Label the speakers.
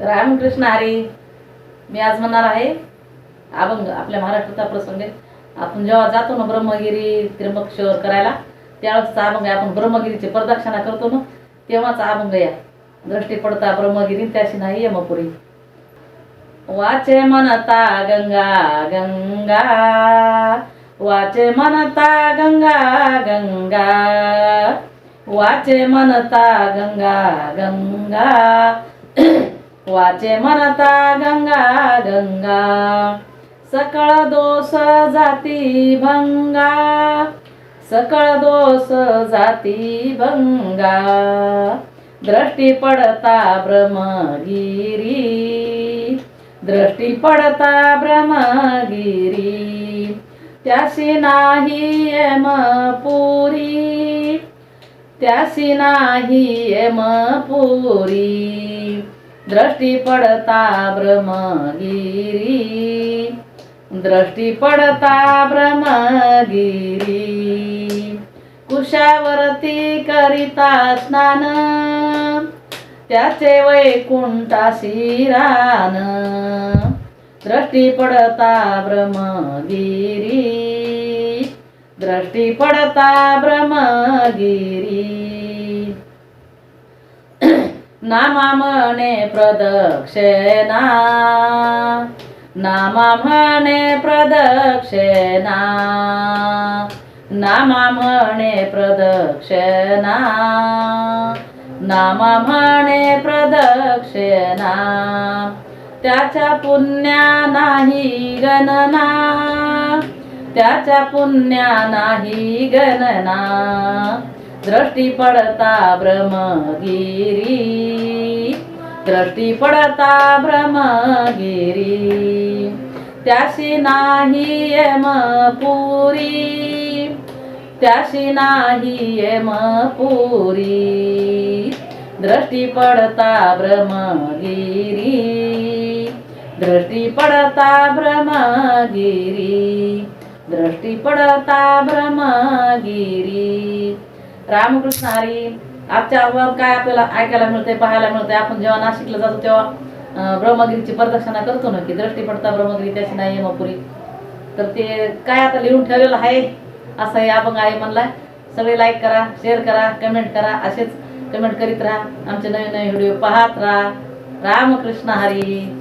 Speaker 1: रामकृष्ण हरी मी आज म्हणणार आहे अभंग आपल्या महाराष्ट्राचा प्रसंग आहे. आपण जेव्हा जातो ना ब्रह्मगिरी त्र्यंबकेश्वर करायला त्यावेळेसचा अभंग आहे. आपण ब्रह्मगिरीची प्रदक्षिणा करतो ना तेव्हाचा अभंग या. दृष्टी पडता ब्रह्मगिरी त्याशी नाही यमपुरी. वाचे मनता गंगा गंगा. वाचे मनता गंगा गंगा. वाचे मनता गंगा गंगा. वाचे मनता गंगा गंगा. सकळ दोष जाती भंगा. सकळ दोष जाती भंगा. दृष्टी पडता ब्रह्मगिरी. दृष्टी पडता ब्रह्मगिरी. त्याशी नाही एम पुरी. त्याशी नाही एम पुरी. दृष्टी पडता ब्रह्मगिरी. दृष्टी पडता ब्रह्मगिरी. कुशावरती करिता स्नान त्याचे वैकुंठाशी रान दृष्टी पडता ब्रह्मगिरी. दृष्टी पडता ब्रह्मगिरी. नामा म्हणे प्रदक्षिणा। नामा म्हणे प्रदक्षिणा। नामा म्हणे प्रदक्षिणा। नामा म्हणे प्रदक्षिणा। त्याच्या पुण्या नाही गणना। त्याच्या पुण्या नाही गणना। दृष्टी पडता भ्रमगिरी दृष्टी पडता भ्रमगिरी त्याशी नाही यम पुरी। त्याशी नाही यम पुरी। दृष्टी पडता भ्रमगिरी दृष्टी पडता भ्रमगिरी दृष्टी पडता भ्रमगिरी रामकृष्ण हरी आजच्या अहवाल काय आपल्याला ऐकायला मिळते पाहायला मिळते आपण जेव्हा नाशिकला जातो तेव्हा ब्रह्मगिरीची प्रदक्षिणा करतो ना की दृष्टी पडता ब्रह्मगिरी त्याची नाही यमपुरी तर ते काय आता लिहून ठेवलेलं आहे? असं हे अभंग आहे म्हणलाय. सगळे लाईक करा शेअर करा कमेंट करा असेच कमेंट करीत राहा. आमचे नवीन नवीन व्हिडिओ पाहत राहा. रामकृष्ण हरी.